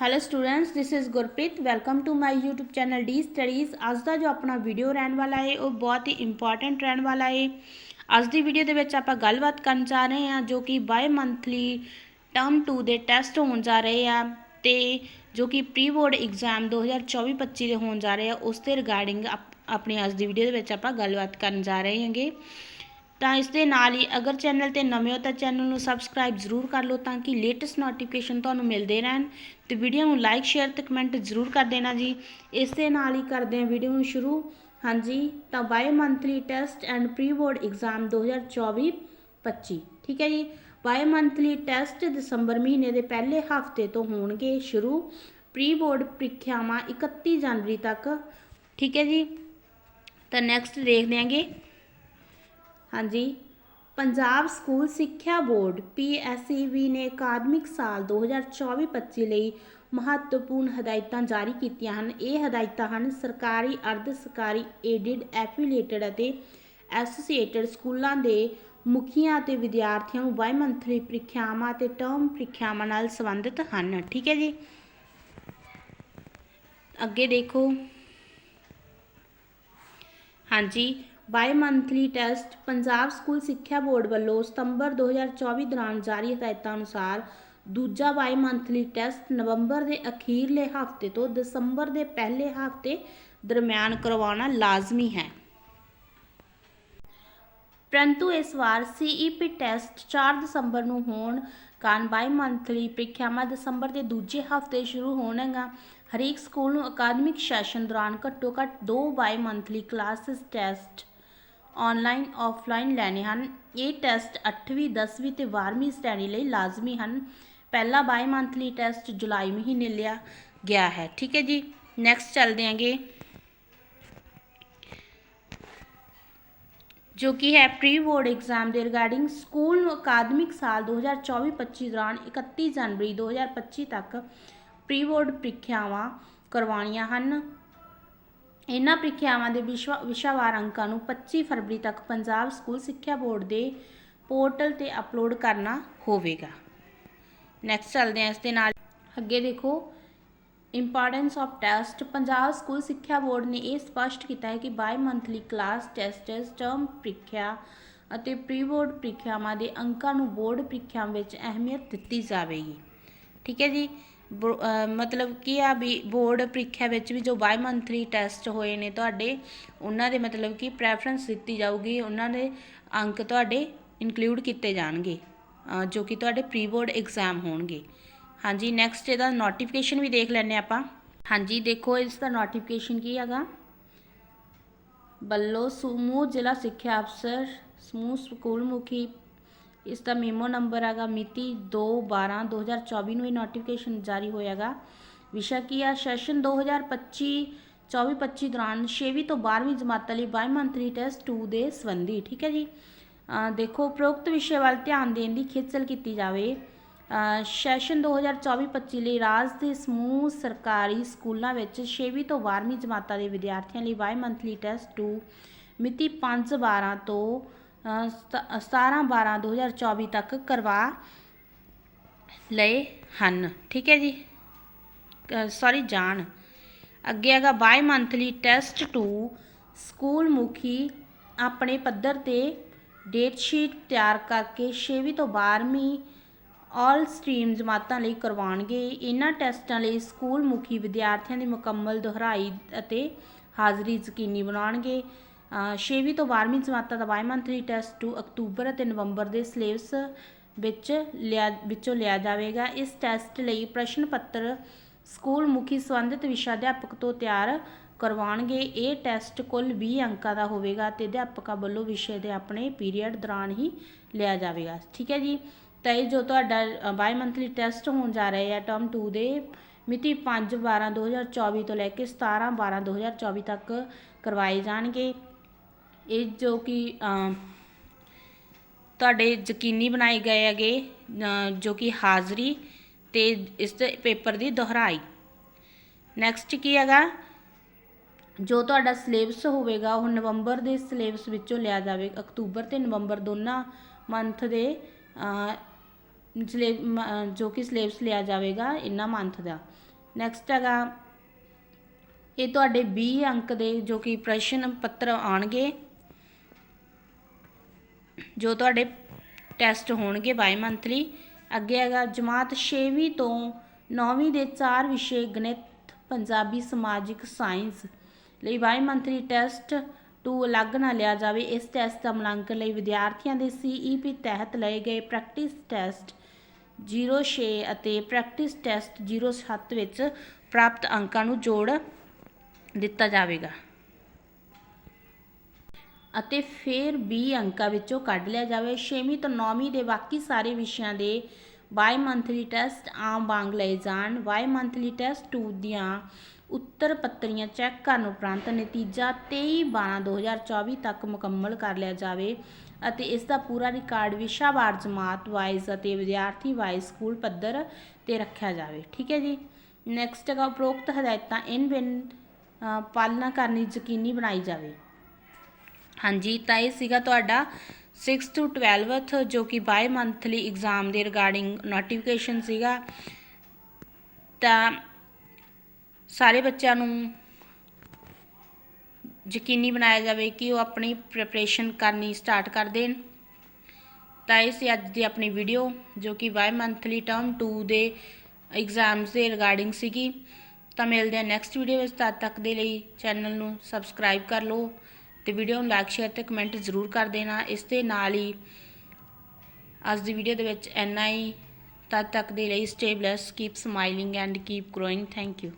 Hello students this is Gurpreet welcome to my YouTube channel D studies ਅੱਜ ਦਾ ਜੋ ਆਪਣਾ ਵੀਡੀਓ ਰਹਿਣ ਵਾਲਾ ਹੈ ਉਹ ਬਹੁਤ ਹੀ ਇੰਪੋਰਟੈਂਟ ਰਹਿਣ ਵਾਲਾ ਹੈ ਅੱਜ ਦੀ ਵੀਡੀਓ ਦੇ ਵਿੱਚ ਆਪਾਂ ਗੱਲਬਾਤ ਕਰਨ ਜਾ ਰਹੇ ਹਾਂ ਜੋ ਕਿ ਬਾਈ ਮੰਥਲੀ ਟਰਮ 2 ਦੇ ਟੈਸਟ ਹੋਣ ਜਾ ਰਹੇ ਆ ਤੇ ਜੋ ਕਿ ਪ੍ਰੀ ਬੋਰਡ ਐਗਜ਼ਾਮ 2024-25 ਦੇ ਹੋਣ ਜਾ ਰਹੇ ਆ ਉਸ ਦੇ ਰਿਗਾਰਡਿੰਗ ਆਪਣੀ ਅੱਜ ਦੀ ਵੀਡੀਓ ਦੇ ਵਿੱਚ ਆਪਾਂ ਗੱਲਬਾਤ ਕਰਨ ਜਾ ਰਹੇ ਹਾਂਗੇ ਤਾਂ ਇਸ ਦੇ ਨਾਲ ਹੀ ਅਗਰ ਚੈਨਲ ਤੇ ਨਵੇਂ ਹੋ ਤਾਂ ਚੈਨਲ ਨੂੰ ਸਬਸਕ੍ਰਾਈਬ ਜ਼ਰੂਰ ਕਰ ਲਓ ਤਾਂ ਕਿ ਲੇਟੈਸਟ ਨੋਟੀਫਿਕੇਸ਼ਨ ਤੁਹਾਨੂੰ ਮਿਲਦੇ ਰਹਿਣ। ਤੇ ਵੀਡੀਓ ਨੂੰ ਲਾਈਕ ਸ਼ੇਅਰ ਤੇ ਕਮੈਂਟ ਜ਼ਰੂਰ ਕਰ ਦੇਣਾ ਜੀ। ਇਸ ਦੇ ਨਾਲ ਹੀ ਕਰਦੇ ਹਾਂ ਵੀਡੀਓ ਨੂੰ ਸ਼ੁਰੂ। ਹਾਂਜੀ, ਤਾਂ bi monthly test and pre board exam 2024-25 ਠੀਕ ਹੈ ਜੀ? ਬਾਈ ਮੰਥਲੀ ਟੈਸਟ ਦਸੰਬਰ ਮਹੀਨੇ ਦੇ ਪਹਿਲੇ ਹਫ਼ਤੇ ਤੋਂ ਹੋਣਗੇ ਸ਼ੁਰੂ। ਪ੍ਰੀ ਬੋਰਡ ਪ੍ਰੀਖਿਆਵਾਂ 31 ਜਨਵਰੀ ਤੱਕ। ਠੀਕ ਹੈ ਜੀ? ਤਾਂ ਨੈਕਸਟ ਦੇਖਦੇ ਹਾਂਗੇ। ਹਾਂਜੀ। ਪੰਜਾਬ ਸਕੂਲ ਸਿੱਖਿਆ ਬੋਰਡ ਪੀਐਸਈਬੀ ਨੇ ਅਕਾਦਮਿਕ ਸਾਲ 2024-25 ਲਈ ਮਹੱਤਵਪੂਰਨ ਹਦਾਇਤਾਂ ਜਾਰੀ ਕੀਤੀਆਂ ਹਨ। ਇਹ ਹਦਾਇਤਾਂ ਹਨ, ਸਰਕਾਰੀ ਅਰਧ ਸਰਕਾਰੀ ਏਡਿਡ ਐਫੀਲੀਏਟਡ ਅਤੇ ਐਸੋਸੀਏਟਡ ਸਕੂਲਾਂ ਦੇ ਮੁਖੀਆਂ ਅਤੇ ਵਿਦਿਆਰਥੀਆਂ ਨੂੰ ਬਾਈ ਮੰਥਲੀ ਪ੍ਰੀਖਿਆਵਾਂ ਅਤੇ ਟਰਮ ਪ੍ਰੀਖਿਆਵਾਂ ਨਾਲ ਸੰਬੰਧਿਤ ਹਨ। ਠੀਕ ਹੈ ਜੀ? ਅੱਗੇ ਦੇਖੋ। ਹਾਂਜੀ। Bi monthly test Punjab school ਸਿੱਖਿਆ ਬੋਰਡ ਵੱਲੋਂ ਸਤੰਬਰ 2024 ਦੌਰਾਨ ਜਾਰੀ ਹਦਾਇਤਾਂ ਅਨੁਸਾਰ ਦੂਜਾ ਬਾਈ ਮੰਥਲੀ ਟੈਸਟ ਨਵੰਬਰ ਦੇ ਅਖੀਰਲੇ ਹਫ਼ਤੇ ਤੋਂ ਦਸੰਬਰ ਦੇ ਪਹਿਲੇ ਹਫ਼ਤੇ ਦਰਮਿਆਨ ਕਰਵਾਉਣਾ ਲਾਜ਼ਮੀ ਹੈ। ਪਰੰਤੂ ਇਸ ਵਾਰ ਸੀਈਪੀ ਟੈਸਟ 4 ਦਸੰਬਰ ਨੂੰ ਹੋਣ ਕਾਰਨ ਬਾਈ ਮੰਥਲੀ ਪ੍ਰੀਖਿਆਵਾਂ ਦਸੰਬਰ ਦੇ ਦੂਜੇ ਹਫ਼ਤੇ ਸ਼ੁਰੂ ਹੋਣਗੀਆਂ। ਹਰੇਕ ਸਕੂਲ ਨੂੰ ਅਕਾਦਮਿਕ ਸੈਸ਼ਨ ਦੌਰਾਨ ਘੱਟੋ ਘੱਟ ਦੋ bi monthly classes test online offline ਲੈਣੇ ਹਨ। ਇਹ ਟੈਸਟ 8ਵੀਂ 10ਵੀਂ ਤੇ 12ਵੀਂ ਸ਼੍ਰੇਣੀ ਲਈ ਲਾਜ਼ਮੀ ਹਨ। ਪਹਿਲਾ ਬਾਈ ਮੰਥਲੀ ਟੈਸਟ ਜੁਲਾਈ ਮਹੀਨੇ ਲਿਆ ਗਿਆ ਹੈ। ਠੀਕ ਹੈ ਜੀ। ਨੈਕਸਟ ਚੱਲਦੇ ਆਂਗੇ ਜੋ ਕਿ ਹੈ ਪ੍ਰੀ ਬੋਰਡ ਐਗਜ਼ਾਮ ਦੇ ਰਿਗਾਰਡਿੰਗ ਸਕੂਲ ਨੂੰ ਅਕਾਦਮਿਕ ਸਾਲ 2024-25 ਦੌਰਾਨ 31 ਜਨਵਰੀ 2025 ਤੱਕ ਪ੍ਰੀ ਬੋਰਡ ਪ੍ਰੀਖਿਆਵਾਂ ਕਰਵਾਉਣੀਆਂ ਹਨ। ਇਹਨਾਂ ਪ੍ਰੀਖਿਆਵਾਂ ਦੇ ਵਿਸ਼ਵਾ ਵਿਸ਼ਾਵਾਰ ਅੰਕਾਂ ਨੂੰ 25 ਫਰਵਰੀ ਤੱਕ ਪੰਜਾਬ ਸਕੂਲ ਸਿੱਖਿਆ ਬੋਰਡ ਦੇ ਪੋਰਟਲ ਤੇ ਅਪਲੋਡ ਕਰਨਾ ਹੋਵੇਗਾ। ਨੈਕਸਟ ਚੱਲਦੇ ਹਾਂ ਇਸ ਦੇ ਨਾਲ। ਅੱਗੇ ਦੇਖੋ importance of test Punjab school ਸਿੱਖਿਆ ਬੋਰਡ ਨੇ ਇਹ ਸਪਸ਼ਟ ਕੀਤਾ ਹੈ ਕਿ bi monthly class tests term ਪ੍ਰੀਖਿਆ ਅਤੇ ਪ੍ਰੀ ਬੋਰਡ ਪ੍ਰੀਖਿਆਵਾਂ ਦੇ ਅੰਕਾਂ ਨੂੰ ਬੋਰਡ ਪ੍ਰੀਖਿਆਵਾਂ ਵਿੱਚ ਅਹਿਮੀਅਤ ਦਿੱਤੀ ਜਾਵੇਗੀ। ਠੀਕ ਹੈ ਜੀ? ਮਤਲਬ ਕੀ ਆ ਵੀ ਬੋਰਡ ਪ੍ਰੀਖਿਆ ਵਿੱਚ ਵੀ ਜੋ ਬਾਈ ਮੰਥਲੀ ਟੈਸਟ ਹੋਏ ਨੇ ਤੁਹਾਡੇ, ਉਹਨਾਂ ਦੇ ਮਤਲਬ ਕਿ ਪ੍ਰੈਫਰੈਂਸ ਦਿੱਤੀ ਜਾਊਗੀ, ਉਹਨਾਂ ਦੇ ਅੰਕ ਤੁਹਾਡੇ ਇਨਕਲੂਡ ਕੀਤੇ ਜਾਣਗੇ ਜੋ ਕਿ ਤੁਹਾਡੇ ਪ੍ਰੀ ਬੋਰਡ ਐਗਜ਼ਾਮ ਹੋਣਗੇ। ਹਾਂਜੀ ਨੈਕਸਟ ਇਹਦਾ ਨੋਟੀਫਿਕੇਸ਼ਨ ਵੀ ਦੇਖ ਲੈਣੇ ਆਪਾਂ। ਹਾਂਜੀ, ਦੇਖੋ, ਇਸ ਦਾ ਨੋਟੀਫਿਕੇਸ਼ਨ ਕੀ ਹੈਗਾ? ਬੱਲੋ, ਸਮੂਹ ਜ਼ਿਲ੍ਹਾ ਸਿੱਖਿਆ ਅਫਸਰ, ਸਮੂਹ ਸਕੂਲ ਮੁਖੀ ਇਸ ਦਾ ਮੀਮੋ ਨੰਬਰ ਹੈਗਾ ਮਿਤੀ 2/12/2024 ਨੂੰ ਇਹ ਨੋਟੀਫਿਕੇਸ਼ਨ ਜਾਰੀ ਹੋਇਆਗਾ। ਵਿਸ਼ਾ ਕੀ ਆ? ਸੈਸ਼ਨ 2025 24-25 ਦੌਰਾਨ 6ਵੀਂ ਤੋਂ 12ਵੀਂ ਜਮਾਤਾਂ ਲਈ ਬਾਈ ਮੰਥਲੀ ਟੈਸਟ 2 ਦੇ ਸੰਬੰਧੀ, ਠੀਕ ਹੈ ਜੀ? ਦੇਖੋ ਉਪਰੋਕਤ ਵਿਸ਼ੇ ਵੱਲ ਧਿਆਨ ਦੇਣ ਦੀ ਖੇਚਲ ਕੀਤੀ ਜਾਵੇ। ਸੈਸ਼ਨ 2024-25 ਲਈ ਰਾਜ ਦੇ ਸਮੂਹ ਸਰਕਾਰੀ ਸਕੂਲਾਂ ਵਿੱਚ 6ਵੀਂ ਤੋਂ 12ਵੀਂ ਜਮਾਤਾਂ ਦੇ ਵਿਦਿਆਰਥੀਆਂ ਲਈ ਬਾਈ ਮੰਥਲੀ ਟੈਸਟ 2 ਮਿਤੀ 5/12 ਤੋਂ 17/12/2024 ਤੱਕ ਕਰਵਾ ਲਏ ਹਨ। ਠੀਕ ਹੈ ਜੀ? ਸੌਰੀ ਜਾਣ। ਅੱਗੇ ਹੈਗਾ bi monthly test to school ਮੁਖੀ ਆਪਣੇ ਪੱਧਰ ਤੇ ਡੇਟ ਸ਼ੀਟ ਤਿਆਰ ਕਰਕੇ 6ਵੀਂ ਤੋਂ 12ਵੀਂ ਆਲ ਸਟਰੀਮ ਜਮਾਤਾਂ ਲਈ ਕਰਵਾਉਣਗੇ। ਇਹਨਾਂ ਟੈਸਟਾਂ ਲਈ ਸਕੂਲ ਮੁਖੀ ਵਿਦਿਆਰਥੀਆਂ ਦੀ ਮੁਕੰਮਲ ਦੁਹਰਾਈ ਅਤੇ ਹਾਜ਼ਰੀ ਯਕੀਨੀ ਬਣਾਉਣਗੇ। ਛੇਵੀਂ ਤੋਂ 12ਵੀਂ ਜਮਾਤਾਂ ਦਾ ਬਾਈ ਮੰਥਲੀ ਟੈਸਟ 2 ਅਕਤੂਬਰ ਅਤੇ ਨਵੰਬਰ ਦੇ ਸਿਲੇਬਸ ਵਿੱਚ ਲਿਆ, ਵਿੱਚੋਂ ਲਿਆ ਜਾਵੇਗਾ। ਇਸ ਟੈਸਟ ਲਈ ਪ੍ਰਸ਼ਨ ਪੱਤਰ ਸਕੂਲ ਮੁਖੀ ਸੰਬੰਧਿਤ ਵਿਸ਼ਾ ਅਧਿਆਪਕ ਤੋਂ ਤਿਆਰ ਕਰਵਾਉਣਗੇ। ਇਹ ਟੈਸਟ ਕੁੱਲ 20 ਅੰਕਾਂ ਦਾ ਹੋਵੇਗਾ ਤੇ ਅਧਿਆਪਕਾਂ ਵੱਲੋਂ ਵਿਸ਼ੇ ਦੇ ਆਪਣੇ ਪੀਰੀਅਡ ਦੌਰਾਨ ਹੀ ਲਿਆ ਜਾਵੇਗਾ। ਠੀਕ ਹੈ ਜੀ? ਤਾਂ ਇਹ ਜੋ ਤੁਹਾਡਾ ਬਾਈ ਮੰਥਲੀ ਟੈਸਟ ਹੋਣ ਜਾ ਰਹੇ ਆ ਟਰਮ 2 ਦੇ ਮਿਤੀ 5 12 2024 ਤੋਂ ਲੈ ਕੇ 17 12 2024 ਤੱਕ ਕਰਵਾਏ ਜਾਣਗੇ। ਇਹ ਜੋ ਕਿ ਤੁਹਾਡੇ ਯਕੀਨੀ ਬਣਾਏ ਗਏ ਹੈਗੇ ਜੋ ਕਿ ਹਾਜ਼ਰੀ ਤੇ ਇਸ ਦੇ ਪੇਪਰ ਦੀ ਦੁਹਰਾਈ। ਨੈਕਸਟ ਕੀ ਹੈਗਾ? ਜੋ ਤੁਹਾਡਾ ਸਿਲੇਬਸ ਹੋਵੇਗਾ, ਉਹ ਨਵੰਬਰ ਦੇ ਸਿਲੇਬਸ ਵਿੱਚੋਂ ਲਿਆ ਜਾਵੇ। ਅਕਤੂਬਰ ਤੇ ਨਵੰਬਰ ਦੋਨਾਂ ਮੰਥ ਦੇ ਜੋ ਕਿ ਸਿਲੇਬਸ ਲਿਆ ਜਾਵੇਗਾ, ਇਹਨਾਂ ਮੰਥ ਦਾ। ਨੈਕਸਟ ਹੈਗਾ, ਇਹ ਤੁਹਾਡੇ 20 ਅੰਕ ਦੇ ਜੋ ਕਿ ਪ੍ਰਸ਼ਨ ਪੱਤਰ ਆਣਗੇ ਜੋ ਤੁਹਾਡੇ ਟੈਸਟ ਹੋਣਗੇ ਬਾਈ ਮੰਥਲੀ ਅੱਗੇ ਹੈਗਾ ਜਮਾਤ 6ਵੀਂ ਤੋਂ 9ਵੀਂ ਦੇ ਚਾਰ ਵਿਸ਼ੇ, ਗਣਿਤ, ਪੰਜਾਬੀ, ਸਮਾਜਿਕ ਸਾਇੰਸ ਲਈ ਬਾਈ ਮੰਥਲੀ ਟੈਸਟ ਟੂ ਅਲੱਗ ਨਾ ਲਿਆ ਜਾਵੇ। ਇਸ ਟੈਸਟ ਦਾ ਮੁਲਾਂਕਣ ਲਈ ਵਿਦਿਆਰਥੀਆਂ ਦੇ ਸੀਈਪੀ ਤਹਿਤ ਲਏ ਗਏ ਪ੍ਰੈਕਟਿਸ ਟੈਸਟ 06 ਅਤੇ ਪ੍ਰੈਕਟਿਸ ਟੈਸਟ 07 ਵਿੱਚ ਪ੍ਰਾਪਤ ਅੰਕਾਂ ਨੂੰ ਜੋੜ ਦਿੱਤਾ ਜਾਵੇਗਾ। ਅਤੇ ਫਿਰ 20 ਅੰਕਾਂ ਵਿੱਚੋਂ ਕੱਢ ਲਿਆ ਜਾਵੇ। 6ਵੀਂ ਤੋਂ 9ਵੀਂ ਦੇ ਬਾਕੀ ਸਾਰੇ ਵਿਸ਼ਿਆਂ ਦੇ ਬਾਈ ਮੰਥਲੀ ਟੈਸਟ ਆਮ ਵਾਂਗ ਲਏ ਜਾਣ। ਬਾਈ ਮੰਥਲੀ ਟੈਸਟ 2 ਦੀਆਂ ਉੱਤਰ ਪੱਤਰੀਆਂ ਚੈੱਕ ਕਰਨ ਉਪਰੰਤ ਨਤੀਜਾ 23/12/2024 ਤੱਕ ਮੁਕੰਮਲ ਕਰ ਲਿਆ ਜਾਵੇ ਅਤੇ ਇਸ ਦਾ ਪੂਰਾ ਰਿਕਾਰਡ ਵਿਸ਼ਾਵਾਰ ਜਮਾਤ ਵਾਈਜ਼ ਅਤੇ ਵਿਦਿਆਰਥੀ ਵਾਈਜ਼ ਸਕੂਲ ਪੱਧਰ ਤੇ ਰੱਖਿਆ ਜਾਵੇ। ਠੀਕ ਹੈ ਜੀ? ਨੈਕਸਟ ਹੈਗਾ ਉਪਰੋਕਤ ਹਦਾਇਤਾਂ। ਇਨ ਬਿਨ ਪਾਲਣਾ ਕਰਨੀ ਯਕੀਨੀ ਬਣਾਈ ਜਾਵੇ। ਹਾਂਜੀ, ਤਾਂ ਇਹ ਸੀਗਾ ਤੁਹਾਡਾ 6 ਤੋਂ 12th ਜੋ ਕਿ ਬਾਈ ਮੰਥਲੀ ਐਗਜ਼ਾਮ ਦੇ ਰਿਗਾਰਡਿੰਗ ਨੋਟੀਫਿਕੇਸ਼ਨ ਸੀਗਾ। ਤਾਂ ਸਾਰੇ ਬੱਚਿਆਂ ਨੂੰ ਯਕੀਨੀ ਬਣਾਇਆ ਜਾਵੇ ਕਿ ਉਹ ਆਪਣੀ ਪ੍ਰੈਪਰੇਸ਼ਨ ਕਰਨੀ ਸਟਾਰਟ ਕਰ ਦੇਣ। ਤਾਂ ਇਹ ਸੀ ਅੱਜ ਦੀ ਆਪਣੀ ਵੀਡੀਓ ਜੋ ਕਿ ਬਾਈ ਮੰਥਲੀ ਟਰਮ 2 ਦੇ ਐਗਜ਼ਾਮਸ ਦੇ ਰਿਗਾਰਡਿੰਗ ਸੀਗੀ। ਤਾਂ ਮਿਲਦੇ ਹਾਂ ਨੈਕਸਟ ਵੀਡੀਓ ਵਿੱਚ, ਤਦ ਤੱਕ ਦੇ ਲਈ ਚੈਨਲ ਨੂੰ ਸਬਸਕ੍ਰਾਈਬ ਕਰ ਲਓ। ਤੇ ਵੀਡੀਓ ਨੂੰ ਲਾਈਕ ਸ਼ੇਅਰ ਤੇ ਕਮੈਂਟ ਜ਼ਰੂਰ ਕਰ ਦੇਣਾ। ਇਸ ਦੇ ਨਾਲ ਹੀ ਅੱਜ ਦੀ ਵੀਡੀਓ ਦੇ ਵਿੱਚ ਇੰਨਾ ਹੀ। ਤਦ ਤੱਕ ਦੇ ਲਈ stay blessed keep smiling and keep growing thank you